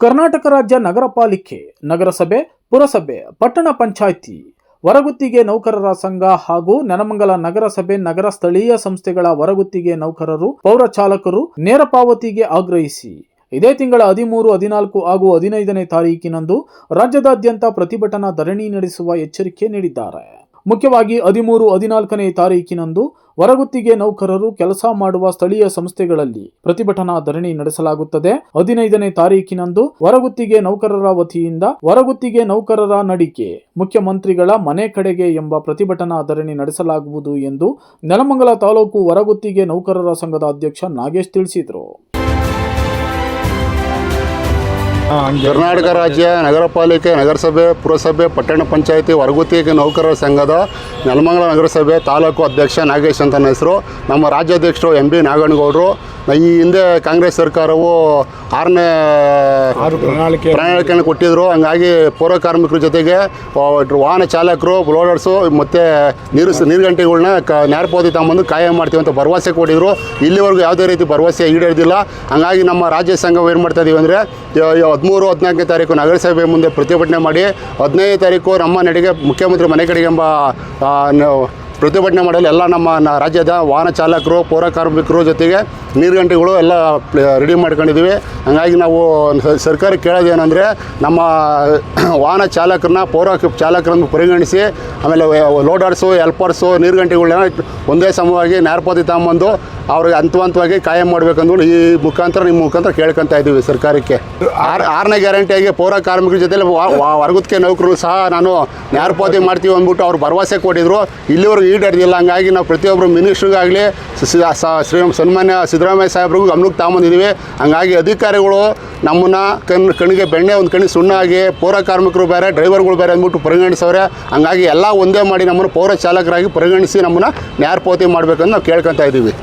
ಕರ್ನಾಟಕ ರಾಜ್ಯ ನಗರ ಪಾಲಿಕೆ, ನಗರಸಭೆ, ಪುರಸಭೆ, ಪಟ್ಟಣ ಪಂಚಾಯಿತಿ ಹೊರಗುತ್ತಿಗೆ ನೌಕರರ ಸಂಘ ಹಾಗೂ ನೆನಮಂಗಲ ನಗರಸಭೆ ನಗರ ಸ್ಥಳೀಯ ಸಂಸ್ಥೆಗಳ ಹೊರಗುತ್ತಿಗೆ ನೌಕರರು, ಪೌರ ಚಾಲಕರು ನೇರ ಪಾವತಿಗೆ ಆಗ್ರಹಿಸಿ. ಇದೇ ತಿಂಗಳ ಹದಿಮೂರು, ಹದಿನಾಲ್ಕು ಹಾಗೂ ಹದಿನೈದನೇ ತಾರೀಕಿನಂದು ರಾಜ್ಯದಾದ್ಯಂತ ಪ್ರತಿಭಟನಾ ಧರಣಿ ನಡೆಸುವ ಎಚ್ಚರಿಕೆ ನೀಡಿದ್ದಾರೆ. ಮುಖ್ಯವಾಗಿ ಹದಿಮೂರು, ಹದಿನಾಲ್ಕನೇ ತಾರೀಕಿನಂದು ಹೊರಗುತ್ತಿಗೆ ನೌಕರರು ಕೆಲಸ ಮಾಡುವ ಸ್ಥಳೀಯ ಸಂಸ್ಥೆಗಳಲ್ಲಿ ಪ್ರತಿಭಟನಾ ಧರಣಿ ನಡೆಸಲಾಗುತ್ತದೆ. ಹದಿನೈದನೇ ತಾರೀಕಿನಂದು ಹೊರಗುತ್ತಿಗೆ ನೌಕರರ ವತಿಯಿಂದ ಹೊರಗುತ್ತಿಗೆ ನೌಕರರ ನಡಿಕೆ, ಮುಖ್ಯಮಂತ್ರಿಗಳ ಮನೆ ಕಡೆಗೆ ಎಂಬ ಪ್ರತಿಭಟನಾ ಧರಣಿ ನಡೆಸಲಾಗುವುದು ಎಂದು ನೆಲಮಂಗಲ ತಾಲೂಕು ಹೊರಗುತ್ತಿಗೆ ನೌಕರರ ಸಂಘದ ಅಧ್ಯಕ್ಷ ನಾಗೇಶ್ ತಿಳಿಸಿದರು. ಕರ್ನಾಟಕ ರಾಜ್ಯ ನಗರ ಪಾಲಿಕೆ ನಗರಸಭೆ ಪುರಸಭೆ ಪಟ್ಟಣ ಪಂಚಾಯಿತಿ ಹೊರಗುತ್ತಿಗೆ ನೌಕರರ ಸಂಘದ ನೆಲಮಂಗಲ ನಗರಸಭೆ ತಾಲೂಕು ಅಧ್ಯಕ್ಷ ನಾಗೇಶ್ ಅಂತ ನನ್ನ ಹೆಸರು. ನಮ್ಮ ರಾಜ್ಯಾಧ್ಯಕ್ಷರು ಎಂ ಬಿ ನಾಗನಗೌಡರು ಈ ಹಿಂದೆ ಕಾಂಗ್ರೆಸ್ ಸರ್ಕಾರವು ಆರನೇ ಪ್ರಣಾಳಿಕೆಯನ್ನು ಕೊಟ್ಟಿದ್ದರು ಹಂಗಾಗಿ ಪೌರ ಕಾರ್ಮಿಕರ ಜೊತೆಗೆ ವಾಹನ ಚಾಲಕರು ಲೋಡರ್ಸು ಮತ್ತು ನೀರು ನೀರುಗಂಟೆಗಳನ್ನ ಕ ನ್ಯಾರಪಾವತಿ ತಗೊಂಬಂದು ಕಾಯಂ ಮಾಡ್ತೀವಿ ಅಂತ ಭರವಸೆ ಕೊಟ್ಟಿದ್ರು. ಇಲ್ಲಿವರೆಗೂ ಯಾವುದೇ ರೀತಿ ಭರವಸೆ ಈಡೇರಿದಿಲ್ಲ. ಹಂಗಾಗಿ ನಮ್ಮ ರಾಜ್ಯ ಸಂಘವು ಏನು ಮಾಡ್ತಾ ಇದೀವಿ ಅಂದರೆ ಹದಿಮೂರು, ಹದಿನಾಲ್ಕನೇ ತಾರೀಕು ನಗರಸಭೆ ಮುಂದೆ ಪ್ರತಿಭಟನೆ ಮಾಡಿ ಹದಿನೈದು ತಾರೀಕು ನಮ್ಮ ನಡೆಗೆ ಮುಖ್ಯಮಂತ್ರಿ ಮನೆ ಕಡೆಗೆ ಎಂಬ ಪ್ರತಿಭಟನೆ ಮಾಡಲು ಎಲ್ಲ ನಮ್ಮ ರಾಜ್ಯದ ವಾಹನ ಚಾಲಕರು, ಪೌರ ಕಾರ್ಮಿಕರು ಜೊತೆಗೆ ನೀರುಗಂಟೆಗಳು ಎಲ್ಲ ರೆಡಿ ಮಾಡ್ಕೊಂಡಿದ್ದೀವಿ. ಹಂಗಾಗಿ ನಾವು ಸರ್ಕಾರಕ್ಕೆ ಕೇಳೋದು ಏನಂದರೆ ನಮ್ಮ ವಾಹನ ಚಾಲಕರನ್ನ, ಪೌರ ಚಾಲಕರನ್ನು ಪರಿಗಣಿಸಿ, ಆಮೇಲೆ ಲೋಡರ್ಸು ಹೆಲ್ಪರ್ಸು ನೀರುಗಂಟೆಗಳನ್ನ ಒಂದೇ ಸಮವಾಗಿ ನ್ಯಾಯಪತಿ ತಗೊಂಬಂದು ಅವ್ರಿಗೆ ಹಂತ ಹಂತವಾಗಿ ಕಾಯಂ ಮಾಡಬೇಕಂದು ಈ ಮುಖಾಂತರ, ನಿಮ್ಮ ಮುಖಾಂತರ ಕೇಳ್ಕೊತಾ ಇದ್ದೀವಿ ಸರ್ಕಾರಕ್ಕೆ. ಆರು, ಆರನೇ ಗ್ಯಾರಂಟಿಯಾಗಿ ಪೌರ ಕಾರ್ಮಿಕರ ಜೊತೆಲಿ ವರ್ಗದಕ್ಕೆ ನೌಕರರು ಸಹ ನಾನು ನ್ಯಾಯಪತಿ ಮಾಡ್ತೀವಿ ಅಂದ್ಬಿಟ್ಟು ಅವ್ರು ಭರವಸೆ ಕೊಟ್ಟಿದ್ರು. ಇಲ್ಲಿವರೆಗೂ ಈಡೇರಿದಿಲ್ಲ. ಹಂಗಾಗಿ ನಾವು ಪ್ರತಿಯೊಬ್ಬರು ಮಿನಿಸ್ಟ್ರಿಗಾಗಲಿ ಶ್ರೀ ಸನ್ಮಾನ್ಯ ಸಿದ್ದರಾಮಯ್ಯ ಸಾಹೇಬ್ರಿಗೂ ಗಮನಕ್ಕೆ ತಗೊಂಬಂದಿದ್ದೀವಿ. ಹಂಗಾಗಿ ಅಧಿಕಾರಿಗಳು ನಮ್ಮನ್ನು ಕಣ್ಣು ಕಣ್ಣಿಗೆ ಬೆಣ್ಣೆ, ಒಂದು ಕಣ್ಣಿಗೆ ಸುಣ್ಣ ಆಗಿ ಪೌರ ಕಾರ್ಮಿಕರು ಬೇರೆ, ಡ್ರೈವರ್ಗಳು ಬೇರೆ ಅಂದ್ಬಿಟ್ಟು ಪರಿಗಣಿಸವ್ರೆ. ಹಂಗಾಗಿ ಎಲ್ಲ ಒಂದೇ ಮಾಡಿ ನಮ್ಮನ್ನು ಪೌರ ಚಾಲಕರಾಗಿ ಪರಿಗಣಿಸಿ ನಮ್ಮನ್ನು ನ್ಯಾಯಪೋತಿ ಮಾಡಬೇಕಂತ ನಾವು ಕೇಳ್ಕೊತಾ ಇದ್ದೀವಿ.